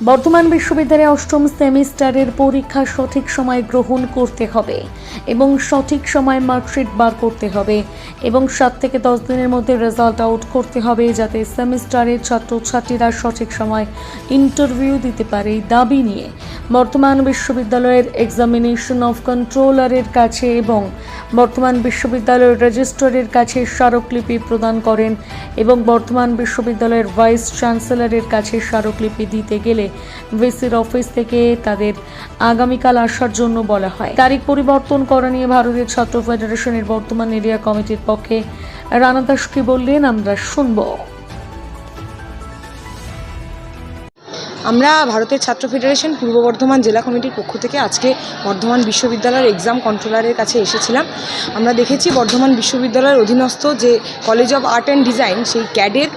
বর্ধমান বিশ্ববিদ্যালয়ে অষ্টম সেমিস্টারের পরীক্ষা সঠিক সময় গ্রহণ করতে হবে এবং সঠিক সময় মার্কশিট বার করতে হবে এবং সাত থেকে দশ দিনের মধ্যে রেজাল্ট আউট করতে হবে যাতে সেমিস্টারের ছাত্রছাত্রীরা সঠিক সময় ইন্টারভিউ দিতে পারে এই দাবি নিয়ে। বর্তমান বিশ্ববিদ্যালয়ের এক্সামিনেশন অফ কন্ট্রোলারের কাছে এবং বর্তমান বিশ্ববিদ্যালয়ের রেজিস্ট্রারের কাছে স্মারকলিপি প্রদান করেন এবং বর্তমান বিশ্ববিদ্যালয়ের ভাইস চ্যান্সেলরের কাছে স্মারকলিপি দিতে গেলে ভিসির অফিস থেকে তাদের আগামীকাল আসার জন্য বলা হয়। তারিখ পরিবর্তন করা নিয়ে ভারতের ছাত্র ফেডারেশনের বর্তমান এরিয়া কমিটির পক্ষে রানা দাস কি বললেন, আমরা শুনব। আমরা ভারতের ছাত্র ফেডারেশন পূর্ব বর্ধমান জেলা কমিটির পক্ষ থেকে আজকে বর্ধমান বিশ্ববিদ্যালয়ের এক্সাম কন্ট্রোলারের কাছে এসেছিলাম। আমরা দেখেছি বর্ধমান বিশ্ববিদ্যালয়ের অধীনস্থ যে college of art and design সেই ক্যাডের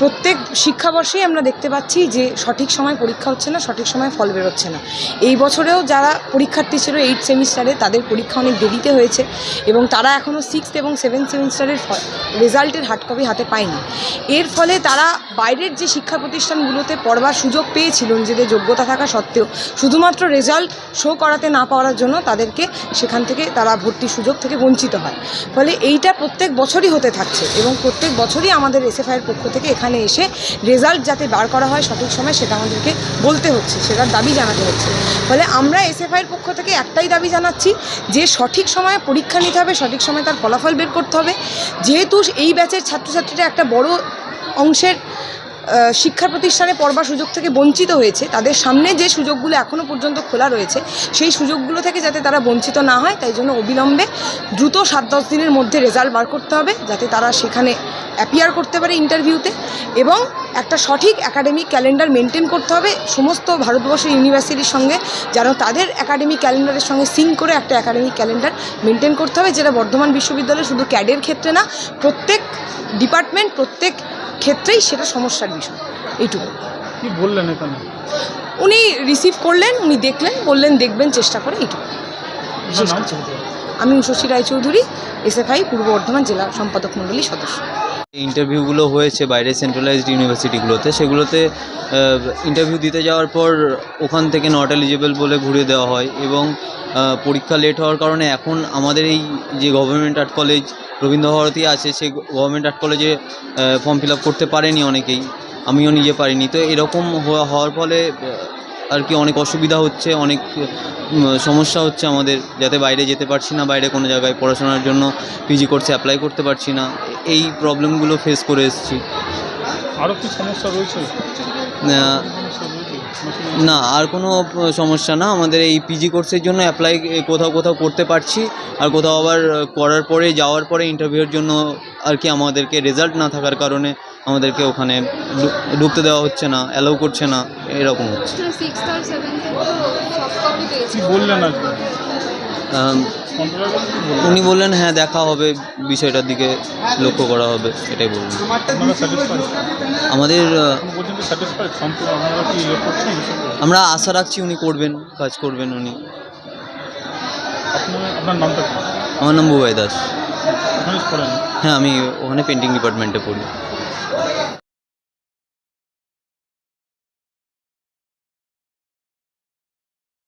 প্রত্যেক শিক্ষাবর্ষেই আমরা দেখতে পাচ্ছি যে সঠিক সময় পরীক্ষা হচ্ছে না, সঠিক সময় ফল বেরোচ্ছে না। এই বছরেও যারা পরীক্ষার্থী ছিল এইট সেমিস্টারে তাদের পরীক্ষা অনেক দেরিতে হয়েছে এবং তারা এখনও সিক্সথ এবং সেভেন সেমিস্টারের রেজাল্টের হার্ড কপি হাতে পায়নি। এর ফলে তারা বাইরের যে শিক্ষা প্রতিষ্ঠানগুলোতে পড়বার সুযোগ পেয়েছিল, নিজেদের যোগ্যতা থাকা সত্ত্বেও, শুধুমাত্র রেজাল্ট শো করাতে না পাওয়ার জন্য তাদেরকে সেখান থেকে তারা ভর্তির সুযোগ থেকে বঞ্চিত হয়। ফলে এইটা প্রত্যেক বছরই হতে থাকছে এবং প্রত্যেক বছরই আমাদের এসএফআইয়ের পক্ষ থেকে এখানে এসে রেজাল্ট যাতে বার করা হয় সঠিক সময় সেটা আমাদেরকে বলতে হচ্ছে, সেটার দাবি জানাতে হচ্ছে। ফলে আমরা এসএফআইয়ের পক্ষ থেকে একটাই দাবি জানাচ্ছি যে সঠিক সময়ে পরীক্ষা নিতে হবে, সঠিক সময়ে তার ফলাফল বের করতে হবে। যেহেতু এই ব্যাচের ছাত্রছাত্রীরা একটা বড় অংশের শিক্ষা প্রতিষ্ঠানে পড়বার সুযোগ থেকে বঞ্চিত হয়েছে, তাদের সামনে যে সুযোগগুলো এখনও পর্যন্ত খোলা রয়েছে, সেই সুযোগগুলো থেকে যাতে তারা বঞ্চিত না হয়, তাই জন্য অবিলম্বে দ্রুত সাত দশ দিনের মধ্যে রেজাল্ট বার করতে হবে, যাতে তারা সেখানে অ্যাপিয়ার করতে পারে ইন্টারভিউতে এবং একটা সঠিক একাডেমিক ক্যালেন্ডার মেনটেন করতে হবে। সমস্ত ভারতবর্ষের ইউনিভার্সিটির সঙ্গে যেন তাদের একাডেমিক ক্যালেন্ডারের সঙ্গে সিং করে একটা একাডেমিক ক্যালেন্ডার মেনটেন করতে হবে যেটা বর্ধমান বিশ্ববিদ্যালয় শুধু ক্যাডের ক্ষেত্রে না প্রত্যেক ডিপার্টমেন্ট প্রত্যেক ক্ষেত্রেই সেটা সমস্যার বিষয়। এইটুকু। কি বললেন এখানে? উনি রিসিভ করলেন উনি দেখলেন বললেন দেখবেন চেষ্টা করে এইটুকু। বিশেষ? কিছু আমি উষসী রায়চৌধুরী এসএফআই পূর্ব বর্ধমান জেলা সম্পাদক মণ্ডলীর সদস্য। ইন্টারভিউগুলো হয়েছে বাইরে সেন্ট্রালাইজড ইউনিভার্সিটিগুলোতে সেগুলোতে ইন্টারভিউ দিতে যাওয়ার পর ওখান থেকে নট এলিজিবল বলে ঘুরে দেওয়া হয় এবং পরীক্ষা লেট হওয়ার কারণে এখন আমাদের এই যে গভর্নমেন্ট আর্ট কলেজ রবীন্দ্রভারতী আছে সেই গভর্নমেন্ট আর্ট কলেজে ফর্ম ফিল আপ করতে পারেনি অনেকেই। আমিও নিজে পারিনি। তো এরকম হওয়া- হওয়ার ফলে আর কি অনেক অসুবিধা হচ্ছে অনেক সমস্যা হচ্ছে আমাদের যাতে বাইরে যেতে পারছি না বাইরে কোনো জায়গায় পড়াশোনার জন্য পিজি কোর্সে অ্যাপ্লাই করতে পারছি না এই প্রবলেমগুলো ফেস করে এসেছি। আরও কি সমস্যা রয়েছে? না আর কোনো সমস্যা না আমাদের এই পিজি কোর্সের জন্য অ্যাপ্লাই কোথাও কোথাও করতে পারছি আর কোথাও আবার করার পরে যাওয়ার পরে ইন্টারভিউর জন্য আর কি আমাদেরকে রেজাল্ট না থাকার কারণে আমাদেরকে ওখানে ঢুকতে দেওয়া হচ্ছে না অ্যালাউ করছে না এরকম হচ্ছে। উনি বললেন হ্যাঁ দেখা হবে বিষয়টার দিকে লক্ষ্য করা হবে এটাই বললেন আমাদের ইয়ে? আমরা আশা রাখছি উনি করবেন কাজ করবেন উনি। আপনার আপনার নামটা কি? আমার নাম বুবাই দাস। হ্যাঁ আমি ওখানে পেন্টিং ডিপার্টমেন্টে পড়ি। What?